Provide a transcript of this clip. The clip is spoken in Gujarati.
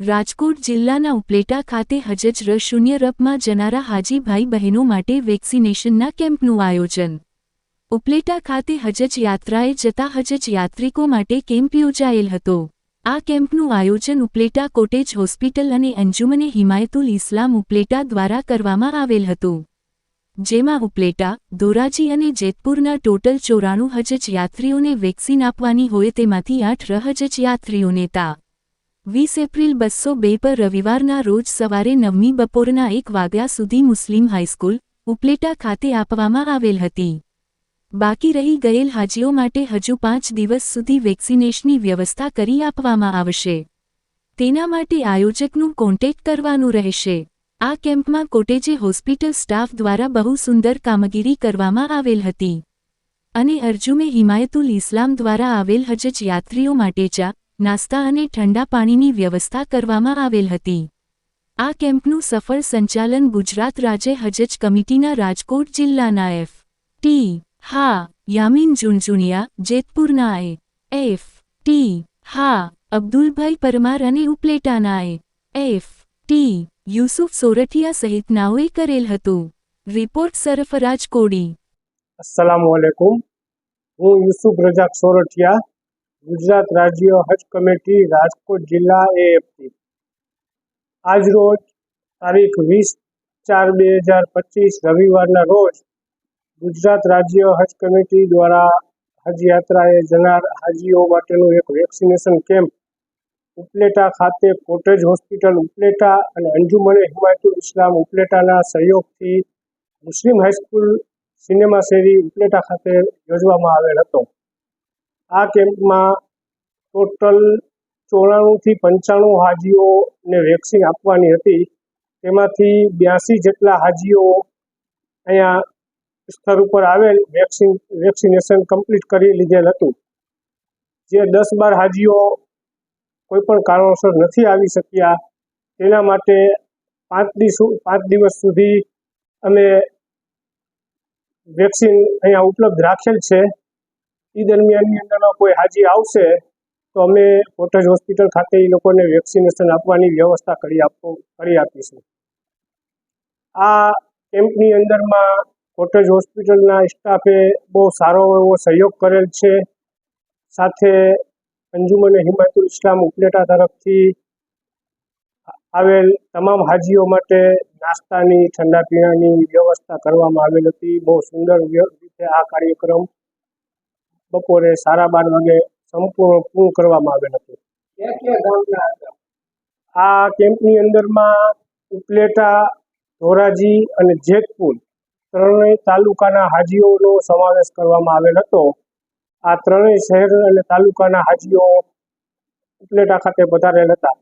રાજકોટ જિલ્લાના ઉપલેટા ખાતે હજજ ર શૂન્ય રપમાં જનારા હાજીભાઈ બહેનો માટે વેક્સિનેશનના કેમ્પનું આયોજન. ઉપલેટા ખાતે હજજ યાત્રાએ જતા હજજ યાત્રિકો માટે કેમ્પ યોજાયેલ હતો. આ કેમ્પનું આયોજન ઉપલેટા કોટેજ હોસ્પિટલ અને અંજુમને હિમાયતુલ ઇસ્લામ ઉપલેટા દ્વારા કરવામાં આવેલ હતું. જેમાં ઉપલેટા, ધોરાજી અને જેતપુરના ટોટલ ચોરાણું હજજ યાત્રીઓને વેક્સિન આપવાની હોય તેમાંથી આઠ રહજજ યાત્રીઓને તા વીસ એપ્રિલ બસો બે પર રવિવારના રોજ સવારે નવમી બપોરના એક વાગ્યા સુધી મુસ્લિમ હાઈસ્કૂલ, ઉપલેટા ખાતે આપવામાં આવેલ હતી. બાકી રહી ગયેલ હાજીઓ માટે હજુ પાંચ દિવસ સુધી વેક્સિનેશનની વ્યવસ્થા કરી આપવામાં આવશે. તેના માટે આયોજકનું કોન્ટેક્ટ કરવાનું રહેશે. આ કેમ્પમાં કોટેજે હોસ્પિટલ સ્ટાફ દ્વારા બહુ સુંદર કામગીરી કરવામાં આવેલ હતી. અને અર્જુમે હિમાયતુલ ઇસ્લામ દ્વારા આવેલ હજજ યાત્રીઓ માટે ચા નાસ્તા અને ઠંડા પાણીની વ્યવસ્થા કરવામાં આવેલ હતી. આ કેમ્પનું સફળ સંચાલન ગુજરાત રાજ્ય હજજ કમિટીના રાજકોટ જિલ્લાના એફ. ટી. હા. યામીન ઝુણઝુણિયા જેતપુરના એ. એફ. ટી. હા. અબ્દુલભાઈ પરમાર અને ઉપલેટાના A. F. T. Yusuf Sorathiya સહિતનાઓએ કરેલ હતું. રિપોર્ટ સરફરાજ કોડી. અસલામ હું યુસુફ રજાક સોરઠિયા ગુજરાત રાજ્ય હજ કમિટી રાજકોટ જિલ્લા એએફટી આજ રોજ તારીખ વીસ ચાર બે હજાર પચીસ રવિવારના રોજ ગુજરાત રાજ્ય હજ કમિટી દ્વારા હજયાત્રાએ જનાર હાજીઓ માટેનું એક વેક્સિનેશન કેમ્પ ઉપલેટા ખાતે કોટેજ હોસ્પિટલ ઉપલેટા અને અંજુમણે હિમાયતુલ ઇસ્લામ ઉપલેટાના સહયોગથી મુસ્લિમ હાઈસ્કૂલ સિનેમા શેરી ઉપલેટા ખાતે યોજવામાં આવેલ હતો. આ કેમ્પમાં ટોટલ ચોરાણુંથી પંચાણું હાજીઓને વેક્સિન આપવાની હતી. તેમાંથી બ્યાસી જેટલા હાજીઓ અહીંયા સ્થળ ઉપર આવેલ વેક્સિન, વેક્સિનેશન કમ્પ્લીટ કરી લીધેલ હતું. જે દસ બાર હાજીઓ કોઈ પણ કારણોસર નથી આવી શક્યા, તેના માટે પાંચ દિવસ પાંચ દિવસ સુધી અમે વેક્સિન અહીંયા ઉપલબ્ધ રાખેલ છે. એ દરમિયાનની અંદરમાં કોઈ હાજી આવશે, તો અમે કોટેજ હોસ્પિટલ ખાતે એ લોકોને વેક્સિનેશન આપવાની વ્યવસ્થા કરી આપો, કરી આપીશું. આ કેમ્પની અંદરમાં કોટેજ હોસ્પિટલના સ્ટાફે બહુ સારો એવો સહયોગ કરેલ છે. સાથે અંજુમન હિમાયતુલ ઇસ્લામ ઉપલેટા તરફથી આવેલ તમામ હાજીઓ માટે નાસ્તાની, ઠંડા પીણાની વ્યવસ્થા કરવામાં આવેલ હતી. બહુ સુંદર રીતે આ કાર્યક્રમ બપોરે સાડા બાર વાગે સંપૂર્ણ પૂર્ણ કરવામાં આવેલ હતું. આ કેમ્પની અંદરમાં ઉપલેટા ધોરાજી અને જેતપુર ત્રણેય તાલુકાના હાજીઓનો સમાવેશ કરવામાં આવેલ હતો. આ ત્રણેય શહેર અને તાલુકાના હાજીઓ ઉપલેટા ખાતે પધારેલ હતા.